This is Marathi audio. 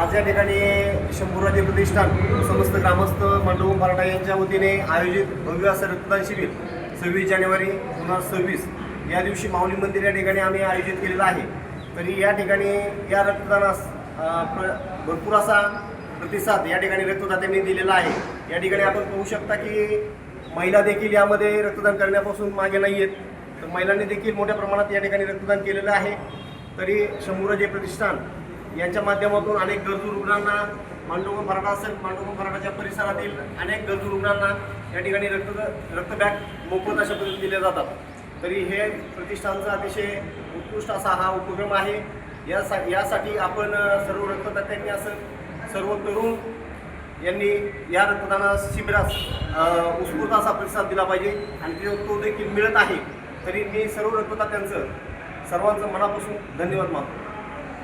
आज या ठिकाणी शंभूराजे प्रतिष्ठान समस्त ग्रामस्थ मांडव मराठा यांच्या वतीने आयोजित भव्य असं रक्तदान शिबिर सव्वीस जानेवारी दोन हजार सव्वीस. या दिवशी माऊली मंदिर या ठिकाणी आम्ही आयोजित केलेलं आहे. तरी या ठिकाणी या रक्तदानास प्र- भरपूर असा प्रतिसाद या ठिकाणी रक्तदात्यांनी दिलेला आहे. या ठिकाणी आपण पाहू शकता की महिला देखील यामध्ये रक्तदान करण्यापासून मागे नाही आहेत तर महिलांनी देखील मोठ्या प्रमाणात या ठिकाणी रक्तदान केलेलं आहे. तरी शंभूराजे प्रतिष्ठान यांच्या माध्यमातून अनेक गरजू रुग्णांना मांडोबा मराठा असेल मांडोबा मराठाच्या परिसरातील अनेक गरजू रुग्णांना या ठिकाणी रक्त रक्तबॅग मोफत अशा पद्धतीने दिल्या जातात. तरी हे प्रतिष्ठानचा अतिशय उत्कृष्ट असा हा उपक्रम आहे. यासा यासाठी आपण सर्व रक्तदात्यांनी असं सर्व तरुण यांनी या रक्तदाना शिबिरास उत्स्फूर्त असा प्रतिसाद दिला पाहिजे आणि तो तो देखील मिळत आहे. तरी मी सर्व रक्तदात्यांचं सर्वांचं मनापासून धन्यवाद मानतो.